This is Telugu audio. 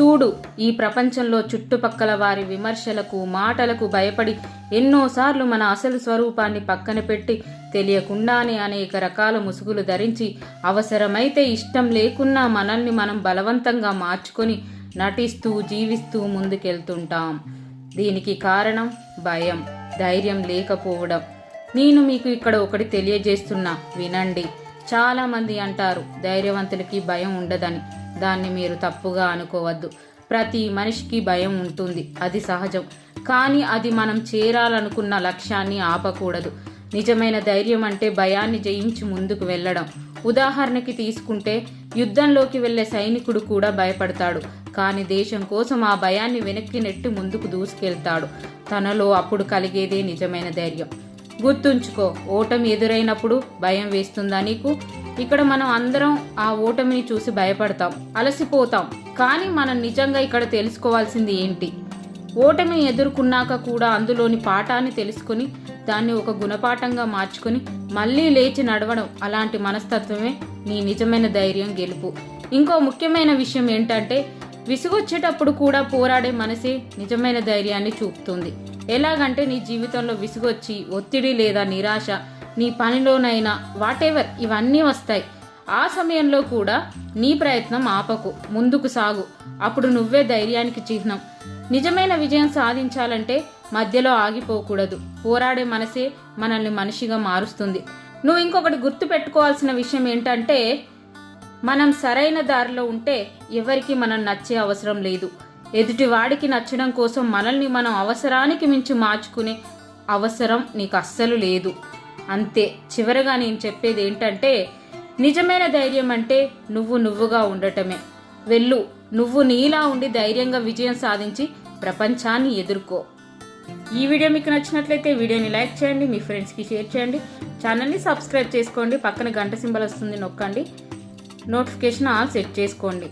చూడు ఈ ప్రపంచంలో చుట్టుపక్కల వారి విమర్శలకు మాటలకు భయపడి ఎన్నోసార్లు మన అసలు స్వరూపాన్ని పక్కన పెట్టి తెలియకుండానే అనేక రకాల ముసుగులు ధరించి అవసరమైతే ఇష్టం లేకున్నా మనల్ని మనం బలవంతంగా మార్చుకొని నటిస్తూ జీవిస్తూ ముందుకెళ్తుంటాం. దీనికి కారణం భయం ధైర్యం లేకపోవడం. నేను మీకు ఇక్కడ ఒకటి తెలియజేస్తున్నా వినండి. చాలామంది అంటారు ధైర్యవంతులకి భయం ఉండదని. దాన్ని మీరు తప్పుగా అనుకోవద్దు. ప్రతి మనిషికి భయం ఉంటుంది. అది సహజం. కానీ అది మనం చేరాలనుకున్న లక్ష్యాన్ని ఆపకూడదు. నిజమైన ధైర్యం అంటే భయాన్ని జయించి ముందుకు వెళ్ళడం. ఉదాహరణకి తీసుకుంటే యుద్ధంలోకి వెళ్ళే సైనికుడు కూడా భయపడతాడు. కానీ దేశం కోసం ఆ భయాన్ని వెనక్కి నెట్టి ముందుకు దూసుకెళ్తాడు. తనలో అప్పుడు కలిగేదే నిజమైన ధైర్యం. గుర్తుంచుకో ఓటమి ఎదురైనప్పుడు భయం వేస్తుందా నీకు? ఇక్కడ మనం అందరం ఆ ఓటమిని చూసి భయపడతాం అలసిపోతాం. కానీ మనం నిజంగా ఇక్కడ తెలుసుకోవాల్సింది ఏంటి? ఓటమిని ఎదుర్కొన్నాక కూడా అందులోని పాఠాన్ని తెలుసుకుని దాన్ని ఒక గుణపాఠంగా మార్చుకుని మళ్ళీ లేచి నడవడం అలాంటి మనస్తత్వమే నీ నిజమైన ధైర్యం గెలుపు. ఇంకో ముఖ్యమైన విషయం ఏంటంటే విసుగొచ్చేటప్పుడు కూడా పోరాడే మనసే నిజమైన ధైర్యాన్ని చూపుతుంది. ఎలాగంటే నీ జీవితంలో విసుగొచ్చి ఒత్తిడి లేదా నిరాశ నీ పనిలోనైనా వాటెవర్ ఇవన్నీ వస్తాయి. ఆ సమయంలో కూడా నీ ప్రయత్నం ఆపకు ముందుకు సాగు. అప్పుడు నువ్వే ధైర్యానికి చిహ్నం. నిజమైన విజయం సాధించాలంటే మధ్యలో ఆగిపోకూడదు. పోరాడే మనసే మనల్ని మనిషిగా మారుస్తుంది. నువ్వు ఇంకొకటి గుర్తు పెట్టుకోవాల్సిన విషయం ఏంటంటే మనం సరైన దారిలో ఉంటే ఎవరికి మనం నచ్చే అవసరం లేదు. ఎదుటి వాడికి నచ్చడం కోసం మనల్ని మనం అవసరానికి మించి మార్చుకునే అవసరం నీకు అస్సలు లేదు. అంతే. చివరగా నేను చెప్పేది ఏంటంటే నిజమైన ధైర్యం అంటే నువ్వు నువ్వుగా ఉండటమే. వెళ్ళు. నువ్వు నీలా ఉండి ధైర్యంగా విజయం సాధించి ప్రపంచాన్ని ఎదుర్కో. ఈ వీడియో మీకు నచ్చినట్లయితే వీడియోని లైక్ చేయండి మీ ఫ్రెండ్స్కి షేర్ చేయండి. ఛానల్ని సబ్స్క్రైబ్ చేసుకోండి పక్కన గంట సింబల్ వస్తుంది నొక్కండి. నోటిఫికేషన్ ఆల్ సెట్ చేసుకోండి.